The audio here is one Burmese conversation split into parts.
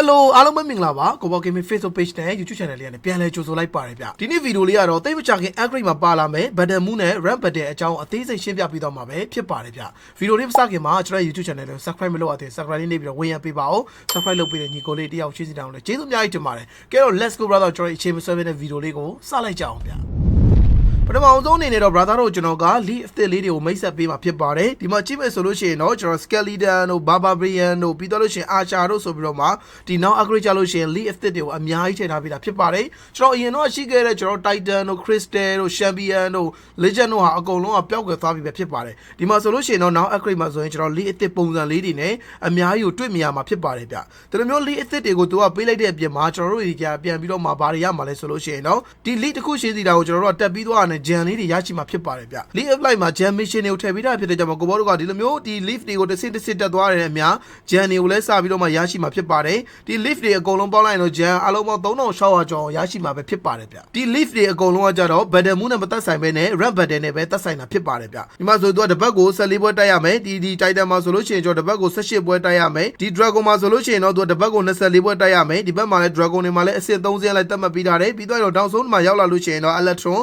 Hello အားလုံးပဲမင်္ဂလာပါကိုဘော Gaming Facebook Page နဲ့ YouTube Channel လေးကနေပြန်လည်ကြိုဆိုလိုက်ပါတယ်ဗျဒီနေ့ဗီဒီယိုလေးကတော့တိတ်မချခင် upgrade မှာပါလာမယ် Button Moon နဲ့ Ramp Button အကြောင်းအသေးစိတ်ရှင်းပြပေးတော့မှာပဲဖြစ်ပါတယ်ဗျဗီဒီယိုလေးမစခင်မှာကျွန်တော် YouTube Channel ကို Subscribe မလုပ်ရသေး Subscribe လေးနေပြီးတော့ဝင်ရပေးပါဦး Subscribe လုပ်ပေးတဲ့ညီကိုလေးတယောက်ရှင်းစီတောင်းလို့ကျေးဇူးအများကြီးတင်ပါတယ်ကဲတော့ Let's go brother ကျွန်တော်အချိန်မဆွဲဘဲနဲ့ဗီဒီယိုလေးကိုစလိုက်ကြအောင်ဗျ ပထမအောင်ဆုံးအနေနဲ့တော့ brother တို့ကျွန်တော်က lead အသစ်လေးတွေကိုမိတ်ဆက်ပေးမှာဖြစ်ပါတယ်ဒီမှာကြည့်မယ်ဆိုလို့ရှိရင်တော့ကျွန်တော် skeleton တို့ barbarian တို့ပြီးတော့လို့ရှိရင် archer တို့ဆိုပြီးတော့မှဒီနောက် upgrade ကြလို့ရှိရင် lead အသစ်တွေကိုအများကြီးထည့်ထားပေးတာဖြစ်ပါတယ်ကျွန်တော်အရင်တော့ရှိခဲ့တဲ့ကျွန်တော် titan တို့ crystal တို့ champion တို့ legend တို့ဟာအကုန်လုံးကပျောက်ကွယ်သွားပြီပဲဖြစ်ပါတယ်ဒီမှာဆိုလို့ရှိရင်တော့နောက် upgrade မှာဆိုရင်ကျွန်တော် lead အသစ်ပုံစံလေးတွေနဲ့အများကြီးကိုတွေ့မြင်ရမှာဖြစ်ပါတယ်ဗျဒီလိုမျိုး lead အသစ်တွေကိုသူကပေးလိုက်တဲ့အပြင်မှာကျွန်တော်တို့ဒီကပြန်ပြီးတော့မှဘာတွေရမှာလဲဆိုလို့ရှိရင်တော့ဒီ lead တစ်ခုရှင်းစီတာကိုကျွန်တော်တို့ကတက်ပြီးသွားတဲ့ gen လေးတွေရရှိမှာဖြစ်ပါတယ်ဗျ lead apply မှာ gen mission တွေကိုထည့်ပြီးတာဖြစ်တဲ့ကြောင့်ကိုဘောတို့ကဒီလိုမျိုးဒီ leaf တွေကိုတစ်စစ်တစ်စစ်တက်သွားတဲ့အများ gen တွေကိုလည်းစပြီးတော့မှရရှိမှာဖြစ်ပါတယ်ဒီ leaf တွေအကုန်လုံးပေါင်းလိုက်ရင်တော့ gen အလုံးပေါင်း3600ကျော်ရရှိမှာပဲဖြစ်ပါတယ်ဗျဒီ leaf တွေအကုန်လုံးကကြတော့ battle moon နဲ့မသက်ဆိုင်ပဲနဲ့ red battle နဲ့ပဲသက်ဆိုင်တာဖြစ်ပါတယ်ဗျဒီမှာဆိုတော့တပတ်ကို14ပွဲတိုက်ရမယ်ဒီဒီ titan မှာဆိုလို့ရှိရင်ကျွန်တော်တပတ်ကို18ပွဲတိုက်ရမယ်ဒီ dragon မှာဆိုလို့ရှိရင်တော့သူတပတ်ကို24ပွဲတိုက်ရမယ်ဒီဘက်မှာလည်း dragon တွေမှာလည်းအဆင့်30လိုက်တက်မှတ်ပြီးထားတယ်ပြီးတော့တောင်ဆုံးမှာရောက်လာလို့ရှိရင်တော့ electron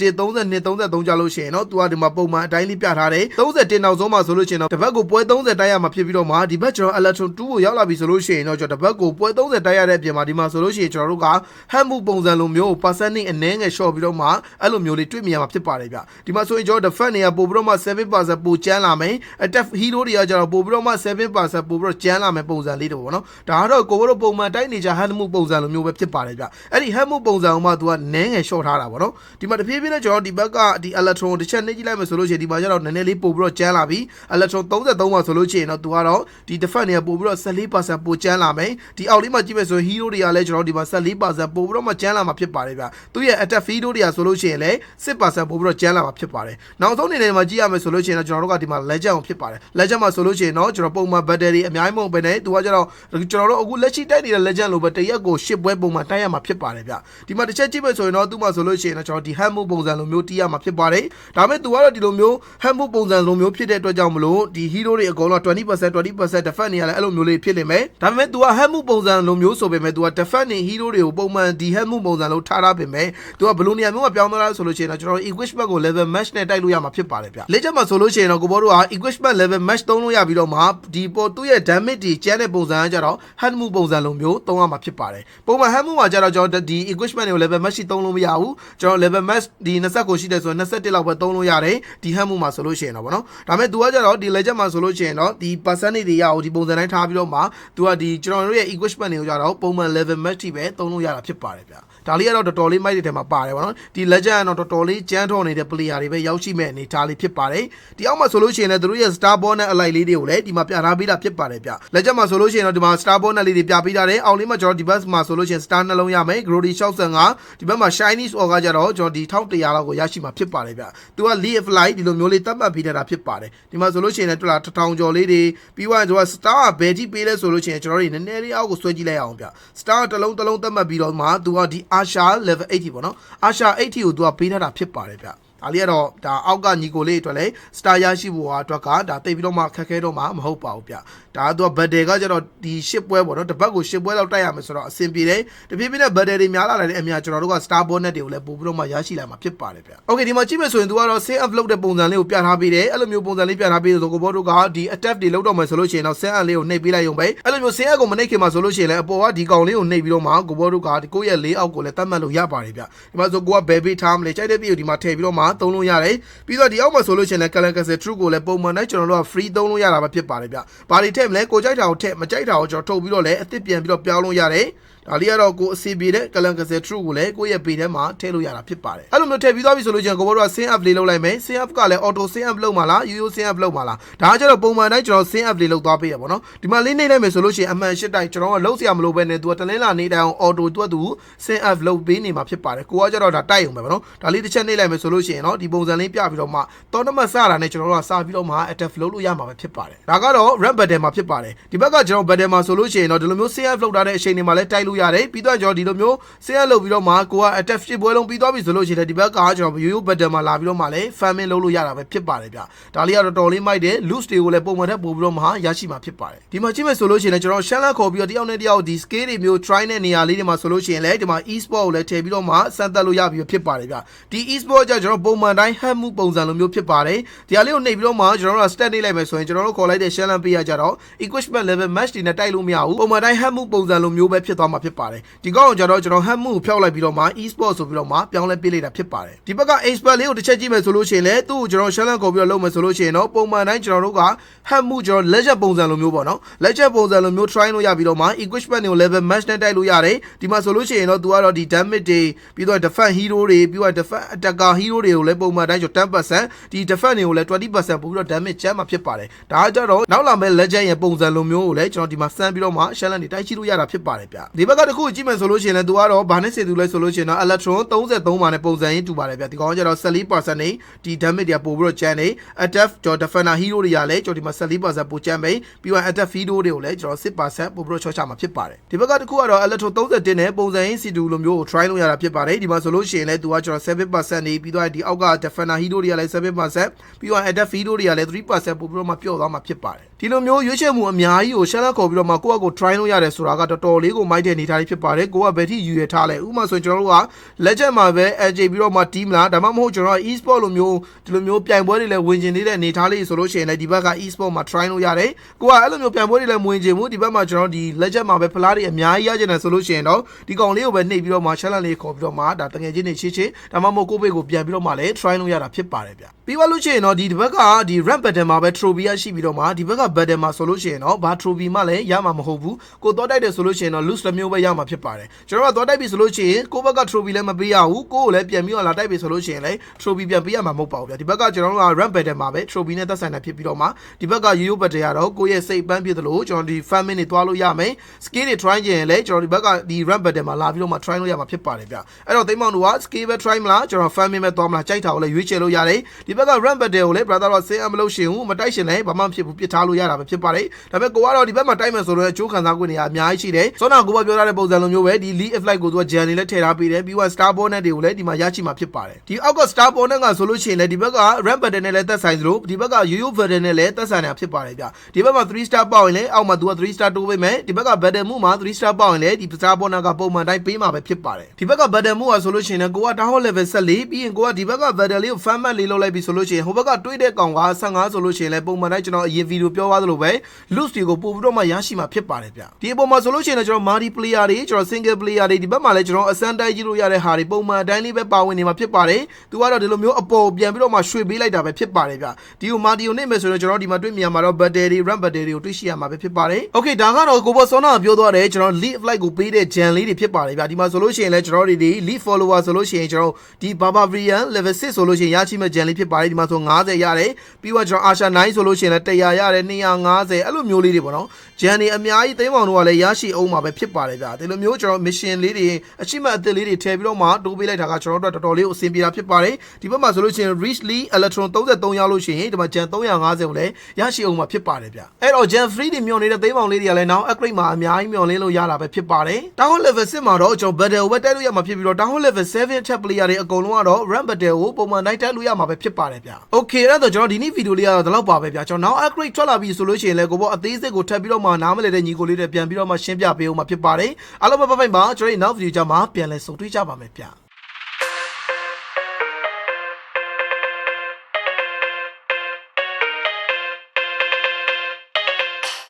31 32 33ကြာလို့ရှိရင်တော့သူကဒီမှာပုံမှန်အတိုင်းလေးပြထားတယ်31နောက်ဆုံးမှာဆိုလို့ရှိရင်တော့တပတ်ကိုပွဲ30တိုက်ရမှာဖြစ်ပြီးတော့မှဒီဘက်ကျွန်တော် electron 2ကိုရောက်လာပြီဆိုလို့ရှိရင်တော့ကျွန်တော်တပတ်ကိုပွဲ30တိုက်ရတဲ့အပြင်မှာဒီမှာဆိုလို့ရှိရင်ကျွန်တော်တို့ကဟမ်မှုပုံစံလိုမျိုး percentage အနည်းငယ် short ပြီးတော့မှအဲ့လိုမျိုးလေးတွေ့မြင်ရမှာဖြစ်ပါတယ်ဗျဒီမှာဆိုရင်ကျွန်တော် defense တွေကပို့ပြီးတော့မှ7%ပိုကျန်းလာမယ် attack hero တွေကကျတော့ပို့ပြီးတော့မှ7%ပို့ပြီးတော့ကျန်းလာမယ်ပုံစံလေးတွေပေါ့နော်ဒါကတော့ကိုဘတို့ပုံမှန်တိုက်နေကြဟမ်မှုပုံစံလိုမျိုးပဲဖြစ်ပါတယ်ဗျအဲ့ဒီဟမ်မှုပုံစံကိုမှသူကနည်းငယ် short ထားတာပေါ့နော်ဒီမှာတဖြည်းဖြည်းနဲ့ကျွန်တော်ဒီဘက်ကဒီ electron တစ်ချက်နှိပ်ကြည့်လိုက်မယ်ဆိုလို့ရှိရင်ဒီမှာကျတော့နည်းနည်းလေးပို့ပြီးတော့ကျန်းလာပြီ electron 33မှာဆိုလို့ရှိရင်တော့သူကတော့ဒီ defense တွေကပို့ပြီးတော့14%ပိုကျန်းလာမယ်ဒီအောက်လေးမှာကြည့်မယ်ဆိုရင် hero တွေကလည်းကျွန်တော်ဒီမှာ14%ပို့ပြီးတော့မှကျန်းလာမှာဖြစ်ပါတယ်ဗျသူရဲ့ attack hero တွေကဆိုလို့ရှိရင်လည်း10%ပို့ပြီးတော့ကျန်းလာမှာဖြစ်ပါတယ်နောက်ဆုံးအနေနဲ့မှာကြည့်ရမယ်ဆိုလို့ရှိရင်တော့ကျွန်တော်တို့ကဒီမှာ legend ကိုဖြစ်ပါတယ် legend မှာဆိုလို့ရှိရင်တော့ကျွန်တော်ပုံမှန် battery အများကြီးမဟုတ်ဘဲနဲ့သူကကျတော့ကျွန်တော်တို့အခုလက်ရှိတိုက်နေတဲ့ legend လိုပဲတရက်ကို10ပွဲပုံမှန်တိုက်ရမှာဖြစ်ပါတယ်ဗျဒီမှာတစ်ချက်ကြည့်မယ်ဆိုရင်တော့သူ့မှာဆိုလို့ရှိရင်တော့ကျွန်တော်ဒီ hand move ပုံစံလိုမျိုးတီးရမှာဖြစ်ပါတယ်ဒါပေမဲ့သူကတော့ဒီလိုမျိုး hand move ပုံစံလိုမျိုးဖြစ်တဲ့အတွက်ကြောင့်မလို့ဒီ hero တွေအကုန်လုံး20% 20% defense နေရလဲအဲ့လိုမျိုးလေးဖြစ်နေမယ်ဒါပေမဲ့ तू က hand move ပုံစံလိုမျိုးဆိုပေမဲ့ तू က defense နေ hero တွေကိုပုံမှန်ဒီ hand move ပုံစံလိုထားထားပေမဲ့ तू ကဘလိုနေရာမျိုးမှာပြောင်းသွားတာဆိုလို့ရှိရင်တော့ကျွန်တော် equipment ကို level match နဲ့တိုက်လို့ရမှာဖြစ်ပါတယ်ဗျလက်ချက်မှာဆိုလို့ရှိရင်တော့ကိုဘောတို့က equipment level match သုံးလို့ရပြီးတော့မှဒီပေါ်သူ့ရဲ့ damage တွေကျန်းတဲ့ပုံစံကကြတော့ hand move ပုံစံလိုမျိုးသုံးရမှာဖြစ်ပါတယ်ပုံမှန် hand move မှာကြတော့ကျွန်တော်ဒီ equipment တွေကို level match ရှိသုံးလို့မရဘူးကျွန်တော် level match ဒီ20ကိုရှိတယ်ဆိုတော့21လောက်ပဲသုံးလို့ရတယ်ဒီ hand move မှာဆိုလို့ရှိရင်တော့ဗောနော်ဒါပေမဲ့ तू ကကြတော့ဒီ legend မှာဆိုလို့ရှိရင်တော့ဒီ percentage တွေရအောင်ဒီပုံစံတိုင်းထားပြီးတော့မှ तू ကဒီကျွန်တော်တို့ရဲ့ equipment တွေကိုကြတော့ပုံမှန် level match ထိပဲသုံးလို့ရတာဖြစ်ပါတယ်ဗျ ဒါလေးကတော့တော်တော်လေးမိုက်တဲ့ထဲမှာပါတယ်ဗောနော်ဒီ legend ကတော့တော်တော်လေးကြမ်းထော်နေတဲ့ player တွေပဲရောက်ရှိမဲ့အနေထားလေးဖြစ်ပါတယ်ဒီအောက်မှာဆိုလို့ရှိရင်လည်းတို့ရဲ့ star ball နဲ့ allied လေးတွေကိုလည်းဒီမှာပြထားပေးတာဖြစ်ပါတယ်ဗျ legend မှာဆိုလို့ရှိရင်တော့ဒီမှာ star ball နဲ့လေးတွေပြပေးထားတယ်အောက်လေးမှာကျွန်တော်ဒီဘက်မှာဆိုလို့ရှိရင် star နှလုံးရမယ် grody 65ဒီဘက်မှာ shiny or ကကြတော့ကျွန်တော်ဒီ1100လောက်ကိုရရှိမှာဖြစ်ပါတယ်ဗျသူက leaf flight ဒီလိုမျိုးလေးတတ်မှတ်ပေးထားတာဖြစ်ပါတယ်ဒီမှာဆိုလို့ရှိရင်လည်းတွေ့လား1000ကျော်လေးတွေပြီးသွားရင်ကျွန်တော် star ကဘယ်ထိပေးလဲဆိုလို့ရှိရင်ကျွန်တော်တို့နည်းနည်းလေးအောက်ကိုဆွဲကြည့်လိုက်အောင်ဗျ star တစ်လုံးတစ်လုံးတတ်မှတ်ပြီးတော့မှသူကဒီ asha level 80ပေါ့နော် asha 80ကိုသူကပေးထားတာဖြစ်ပါတယ်ဗျ ဒါလေးကတော့ဒါအောက်ကညီကိုလေးအတွက်လည်း star ရရှိဖို့အတွက်ကဒါတိတ်ပြီးတော့မှခက်ခဲတော့မှမဟုတ်ပါဘူးဗျဒါကသူက battle ကကျတော့ဒီ10ပွဲပေါ့နော်တစ်ပတ်ကို10ပွဲလောက်တိုက်ရမယ်ဆိုတော့အဆင်ပြေတယ်တဖြည်းဖြည်းနဲ့ battle တွေများလာတဲ့အများကျွန်တော်တို့က star bonus တွေကိုလည်းပို့ပြီးတော့မှရရှိလာမှာဖြစ်ပါတယ်ဗျ okay ဒီမှာကြည့်မယ်ဆိုရင်သူကတော့ save up လုပ်တဲ့ပုံစံလေးကိုပြထားပေးတယ်အဲ့လိုမျိုးပုံစံလေးပြထားပေးဆိုကိုဘောတို့ကဒီ attack တွေလုပ်တော့မယ်ဆိုလို့ရှိရင်တော့ save up လေးကိုနှိပ်ပေးလိုက်ရုံပဲအဲ့လိုမျိုး save up ကိုမနှိပ်ခင်မှာဆိုလို့ရှိရင်လည်းအပေါ်ကဒီကောင်လေးကိုနှိပ်ပြီးတော့မှကိုဘောတို့ကဒီကိုယ့်ရဲ့လေးအောက်ကိုလည်းတတ်မှတ်လို့ရပါတယ်ဗျဒီမှာဆိုကိုကဘယ်ပေးထားမလဲကြိုက်တဲ့ပြည်ကိုဒီမှာထည့်ပြီးတော့မှသုံးလို့ရတယ်ပြီးတော့ဒီအောက်မှာဆိုလို့ရှိရင်လည်း Calan Castle True ကိုလည်းပုံမှန်တိုင်းကျွန်တော်တို့က free သုံးလို့ရတာပဲဖြစ်ပါတယ်ဗျဘာတွေထည့်မလဲကိုကြိုက်တာကိုထည့်မကြိုက်တာကိုကျွန်တော်ထုတ်ပြီးတော့လည်းအသစ်ပြန်ပြီးတော့ပြောင်းလို့ရတယ်ဒါလေးကတော့ကိုအစီပြေတဲ့ကလန်ကစဲ true ကိုလည်းကိုယ့်ရဲ့ပေထဲမှာထည့်လို့ရတာဖြစ်ပါတယ်အဲ့လိုမျိုးထည့်ပြီးသွားပြီဆိုလို့ချင်းကိုဘောတို့က send up လေးလုပ်လိုက်မယ် send up ကလည်း auto send up လုပ်မှာလား yo yo send up လုပ်မှာလားဒါကကျတော့ပုံမှန်တိုင်းကျွန်တော် send up လေးလုပ်သွားပေးရပါတော့ဒီမှာလေးနေလိုက်မယ်ဆိုလို့ချင်းအမှန်ရှစ်တိုင်းကျွန်တော်ကလုံးစရာမလိုပဲနဲ့သူကတလင်းလာနေတိုင်းအောင် auto တွက်သူ send up လုပ်ပေးနေမှာဖြစ်ပါတယ်ကိုကကျတော့ဒါတိုက်အောင်ပဲဗောနော်ဒါလေးတစ်ချက်နေလိုက်မယ်ဆိုလို့ချင်းရင်တော့ဒီပုံစံလေးပြပြီးတော့မှ tournament စတာနဲ့ကျွန်တော်တို့ကစပြီးတော့မှ attack flow လို့ရမှာပဲဖြစ်ပါတယ်ဒါကတော့ ramp battle မှာဖြစ်ပါတယ်ဒီဘက်ကကျွန်တော် battle မှာဆိုလို့ရှိရင်တော့ဒီလိုမျိုး CF လောက်ထားတဲ့အချိန်တွေမှာလည်းတိုက်လို့ရတယ်ပြီးတော့ကျွန်တော်ဒီလိုမျိုး CF လောက်ပြီးတော့မှကိုက attack ဖြစ်ပွဲလုံးပြီးသွားပြီဆိုလို့ရှိရင်ဒီဘက်ကကျွန်တော်ရိုးရိုး battle မှာလာပြီးတော့မှလည်း farming လုပ်လို့ရတာပဲဖြစ်ပါတယ်ဗျဒါလေးကတော့တော်လေးမိုက်တယ် loose တွေကိုလည်းပုံမှန်ထက်ပို့ပြီးတော့မှရရှိမှာဖြစ်ပါတယ်ဒီမှာကြည့်မယ်ဆိုလို့ရှိရင်ကျွန်တော်ရှမ်းလက်ခေါ်ပြီးတော့တယောက်နဲ့တယောက်ဒီ scale တွေမျိုး try တဲ့နေရာလေးတွေမှာဆိုလို့ရှိရင်လည်းဒီမှာ e-sport ကိုလည်းထည့်ပြီးတော့မှစမ်းသပ်လို့ရပြီးဖြစ်ပါတယ်ဗျဒီ e-sport ကြောင့်ကျွန်တော်ပုံမှန်တိုင်း hack မှုပုံစံလိုမျိုးဖြစ်ပါတယ်ဒီဟာလေးကိုနှိပ်ပြီးတော့မှကျွန်တော်တို့ stat နေလိုက်မယ်ဆိုရင်ကျွန်တော်တို့ခေါ်လိုက်တဲ့ shell လမ်းပေးရကြတော့ equipment level match တွေနဲ့တိုက်လို့မရဘူးပုံမှန်တိုင်း hack မှုပုံစံလိုမျိုးပဲဖြစ်သွားမှာဖြစ်ပါတယ်ဒီကောက်အောင်ကြတော့ကျွန်တော် hack မှုကိုဖျောက်လိုက်ပြီးတော့မှ e-sport ဆိုပြီးတော့မှပြောင်းလဲပေးလိုက်တာဖြစ်ပါတယ်ဒီဘက်က expert လေးကိုတစ်ချက်ကြည့်မယ်ဆိုလို့ရှိရင်လည်းသူ့ကိုကျွန်တော် shell လမ်းခေါ်ပြီးတော့လုပ်မယ်ဆိုလို့ရှိရင်တော့ပုံမှန်တိုင်းကျွန်တော်တို့က hack မှုကျွန်တော် ledger ပုံစံလိုမျိုးပေါ့နော် ledger ပုံစံလိုမျိုး try လို့ရပြီးတော့မှ equipment တွေကို level match နဲ့တိုက်လို့ရတယ်ဒီမှာဆိုလို့ရှိရင်တော့သူကတော့ဒီ damage တွေပြီးတော့ defense hero တွေပြီးတော့ defense attacker hero တွေကိုလည်းပုံမှန်တိုင်းကျွန်တော်10%ဒီ defense တွေကိုလည်း20%ပို့ပြီးတော့ damage ကျမ်းမှာဖြစ်ပါတယ်ဒါကြတော့နောက်လာမဲ့ legend ရဲ့ပုံစံလိုမျိုးကိုလည်းကျွန်တော်ဒီမှာစမ်းပြီးတော့မှ shell တွေတိုက်ချိလို့ရတာဖြစ်ပါတယ်ဗျဒီဘက်ကတခုကြည့်မယ်ဆိုလို့ရှိရင်လည်းသူကတော့ဘာနဲ့စေသူလဲဆိုလို့ရှိရင်တော့ electron 33ပါနဲ့ပုံစံရင်းတူပါတယ်ဗျဒီကောင်ကကျတော့14%နေဒီ damage တွေကပို့ပြီးတော့ကျန်နေ attack ကျွန်တော် defender hero တွေကလည်းကျွန်တော်ဒီမှာ14%ပို့ကျန်ပဲပြီးတော့ attack hero တွေကိုလည်းကျွန်တော်10%ပို့ပြီးတော့ချောချမှာဖြစ်ပါတယ်ဒီဘက်ကတခုကတော့ electron 31နဲ့ပုံစံရင်းစီတူလိုမျိုးကို try လုပ်ရတာဖြစ်ပါတယ်ဒီမှာဆိုလို့ရှိရင်လည်းသူကကျွန်တော်7%နေပြီးတော့ဒီအောက်က defender hero တွေကလည်း7%ပြီးတော့ attack hero တွေကလည်း3%ပို့ပြီးတော့မှပျော့သွားမှာဖြစ်ပါတယ် ဒီလိုမျိုးရွေးချယ်မှုအများကြီးကိုရှက်လက်ခေါ်ပြီးတော့မှကိုယ့်အကို try လုပ်ရတယ်ဆိုတာကတော်တော်လေးကိုမိုက်တဲ့အနေအထားလေးဖြစ်ပါတယ်ကိုကဘယ်ထိယူရထားလဲဥပမာဆိုရင်ကျွန်တော်တို့က legend မှာပဲ LJ ပြီးတော့မှ team လားဒါမှမဟုတ်ကျွန်တော် e-sport လိုမျိုးဒီလိုမျိုးပြိုင်ပွဲတွေလည်းဝင်ကျင်နေတဲ့အနေအထားလေးဆိုလို့ရှိရင်လည်းဒီဘက်က e-sport မှာ try လုပ်ရတယ်ကိုကအဲ့လိုမျိုးပြိုင်ပွဲတွေလည်းဝင်ကျင်မှုဒီဘက်မှာကျွန်တော်ဒီ legend မှာပဲဖလားတွေအများကြီးရကျင်တယ်ဆိုလို့ရှိရင်တော့ဒီကောင်လေးကိုပဲနှိပ်ပြီးတော့မှ challenge လေးခေါ်ပြီးတော့မှဒါတငယ်ချင်းတွေချစ်ချစ်ဒါမှမဟုတ်ကိုယ့်ဘက်ကိုပြန်ပြီးတော့မှလည်း try လုပ်ရတာဖြစ်ပါတယ်ဗျပြီးသွားလို့ရှိရင်တော့ဒီဒီဘက်ကဒီ rank battle မှာပဲ trophy ရရှိပြီးတော့မှဒီဘက်က battle မှာဆိုလို့ရှိရင်တော့ဘာ trophy မှလည်းရမှာမဟုတ်ဘူးကိုတော့တိုက်တယ်ဆိုလို့ရှိရင်တော့ loose တစ်မျိုးပဲရမှာဖြစ်ပါတယ်ကျွန်တော်ကတော့တိုက်ပြီဆိုလို့ရှိရင်ကိုယ့်ဘက်က trophy လည်းမပေးရဘူးကိုယ့်ကိုလည်းပြန်ပြီးတော့လာတိုက်ပြီဆိုလို့ရှိရင်လည်း trophy ပြန်ပေးရမှာမဟုတ်ပါဘူးဗျဒီဘက်ကကျွန်တော်တို့က rank battle မှာပဲ trophy နဲ့သက်ဆိုင်တာဖြစ်ပြီးတော့မှဒီဘက်က yo-yo battle ကတော့ကိုယ့်ရဲ့စိတ်ပန်းဖြစ်သလိုကျွန်တော်ဒီ farming တွေတွားလို့ရမယ် skill တွေ try ကျင်ရင်လည်းကျွန်တော်ဒီဘက်ကဒီ rank battle မှာလာပြီးတော့မှ try လို့ရမှာဖြစ်ပါတယ်ဗျအဲ့တော့သိမ်းမောင်တို့က skill ပဲ try မလားကျွန်တော် farming ပဲတွားမလားကြိုက်တာကိုလည်းရွေးချယ်လို့ရတယ်ဒီဘက်က rank battle ကိုလည်း brother တော့ဆင်းအမလို့ရှင်ဘူးမတိုက်ရှင်လည်းဘာမှမဖြစ်ဘူးပြစ်ထားလို့ရတာပဲဖြစ်ပါတယ်ဒါပေမဲ့ကိုကတော့ဒီဘက်မှာတိုက်မယ်ဆိုတော့အချိုးခံစား권တွေကအများကြီးရှိတယ်စောနာကိုပြောထားတဲ့ပုံစံလိုမျိုးပဲဒီ lead flight ကိုသူက gen တွေလည်းထည့်ထားပေးတယ်ပြီးတော့ star bonnet တွေကိုလည်းဒီမှာရရှိမှာဖြစ်ပါတယ်ဒီအောက်က star bonnet ကဆိုလို့ရှိရင်လည်းဒီဘက်က rank battle နဲ့လည်းသက်ဆိုင်သလိုဒီဘက်က yo-yo battle နဲ့လည်းသက်ဆိုင်တာဖြစ်ပါတယ်ဗျဒီဘက်မှာ3 star ပေါက်ရင်လည်းအောက်မှာသူက3 star တိုးပေးမယ်ဒီဘက်က battle မှုမှာ3 star ပေါက်ရင်လည်းဒီ star bonnet ကပုံမှန်တိုင်းပေးမှာပဲဖြစ်ပါတယ်ဒီဘက်က battle မှုကဆိုလို့ရှိရင်လည်းကိုက down level 14ပြီးရင်ကိုကဒီဘက်က battle လေးကို fan mat လေးလုပ်လိုက်ပြီဆိုလို့ရှိရင်ဟိုဘက်ကတွေးတဲ့ကောင်က15ဆိုလို့ရှိရင်လည်းပုံမှန်တိုင်းကျွန်တော်အရင်ဗီဒီယိုပြောသွားသလိုပဲ loose တွေကိုပို့ပြီးတော့မှရရှိမှာဖြစ်ပါတယ်ဗျဒီအပေါ်မှာဆိုလို့ရှိရင်လည်းကျွန်တော် multi player တွေကျွန်တော် single player တွေဒီဘက်မှာလည်းကျွန်တော်အစမ်းတိုက်ကြည့်လို့ရတဲ့ဟာတွေပုံမှန်အတိုင်းလေးပဲပါဝင်နေမှာဖြစ်ပါတယ်သူကတော့ဒီလိုမျိုးအပေါ်ပြန်ပြီးတော့မှရွှေ့ပေးလိုက်တာပဲဖြစ်ပါတယ်ဗျဒီကို multi ကိုနေမယ်ဆိုတော့ကျွန်တော်ဒီမှာတွေ့မြင်မှာတော့ battery run battery ကိုတွေ့ရှိရမှာပဲဖြစ်ပါတယ် okay ဒါကတော့ကိုဘောစောနာပြောသွားတယ်ကျွန်တော် lead flight ကိုပေးတဲ့ gen လေးတွေဖြစ်ပါတယ်ဗျဒီမှာဆိုလို့ရှိရင်လည်းကျွန်တော်တို့ဒီ lead follower ဆိုလို့ရှိရင်ကျွန်တော်ဒီ barbarian level 6ဆိုလို့ရှိရင်ရရှိမဲ့ gen လေးဖြစ်ပါတယ်ဒီမှာဆို90ရတယ်ပြီးတော့ကျွန်တော် asha 9ဆိုလို့ရှိရင်လည်း100ရတယ်250အဲ့လိုမျိုးလေးတွေပေါ့နော် gen တွေအများကြီးသိမ်းပေါင်တို့ကလည်းရရှိအောင်မှာပဲဖြစ်ပါတယ်ဗျဒီလိုမျိုးကျွန်တော် mission လေးတွေအရှိမအသစ်လေးတွေထည့်ပြီးတော့မှတိုးပေးလိုက်တာကကျွန်တော်တို့တော်တော်လေးကိုအဆင်ပြေတာဖြစ်ပါတယ်ဒီဘက်မှာဆိုလို့ရှိရင် richly electron 33ရောက်လို့ရှိရင်ဒီမှာ gen 350ကိုလည်းရရှိအောင်မှာဖြစ်ပါတယ်ဗျအဲ့တော့ gen free တွေမျောနေတဲ့သိမ်းပေါင်လေးတွေကလည်းနောက် upgrade မှာအများကြီးမျောလင်းလို့ရတာပဲဖြစ်ပါတယ် down level 6မှာတော့ကျွန်တော် battle ဝက်တက်လို့ရမှာဖြစ်ပြီးတော့ down level 7 chat player တွေအကုန်လုံးကတော့ run battle ကိုပုံမှန်တိုင်းတက်လို့ရမှာပဲဖြစ်ပါတယ်ဗျ okay အဲ့တော့ကျွန်တော်ဒီနေ့ဗီဒီယိုလေးကတော့ဒီလောက်ပါပဲဗျကျွန်တော်နောက် upgrade ထွက်လာပြီဆိုလို့ရှိရင်လည်းကိုဘောအသေးစိတ်ကိုထပ်ပြီးတော့မှနားမလည်တဲ့ညီကိုလေးတွေပြန်ပြီးတော့မှရှင်းပြပေးအောင်မှာဖြစ်ပါတယ်အားလုံးပဲပိုင်ပါကျွန်တော်ဒီနောက်ဗီဒီယိုကြမှာပြန်လဲဆုံတွေ့ကြပါမယ်ဗျ